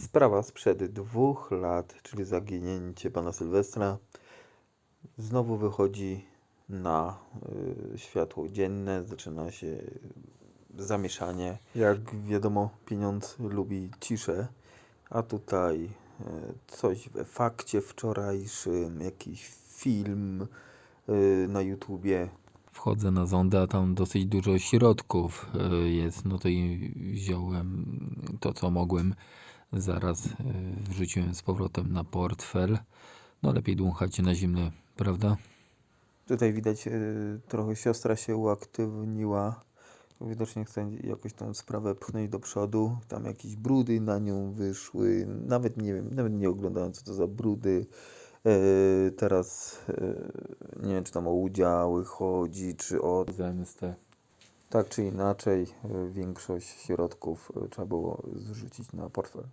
Sprawa sprzed dwóch lat, czyli zaginięcie pana Sylwestra, znowu wychodzi na y, światło dzienne, zaczyna się zamieszanie. Jak wiadomo, pieniądz lubi ciszę, a tutaj y, coś we fakcie wczorajszym, jakiś film y, na YouTubie. Wchodzę na zondę, a tam dosyć dużo środków y, jest. No to i wziąłem to, co mogłem. Zaraz y, wrzuciłem z powrotem na portfel. No lepiej dmuchać na zimne, prawda? Tutaj widać, y, trochę siostra się uaktywniła. Widocznie chce jakoś tą sprawę pchnąć do przodu. Tam jakieś brudy na nią wyszły. Nawet nie wiem, nawet nie oglądałem, co to za brudy. Y, Teraz y, nie wiem, czy tam o udziały chodzi, czy o. Zemstę. Tak czy inaczej, większość środków trzeba było zrzucić na portfel.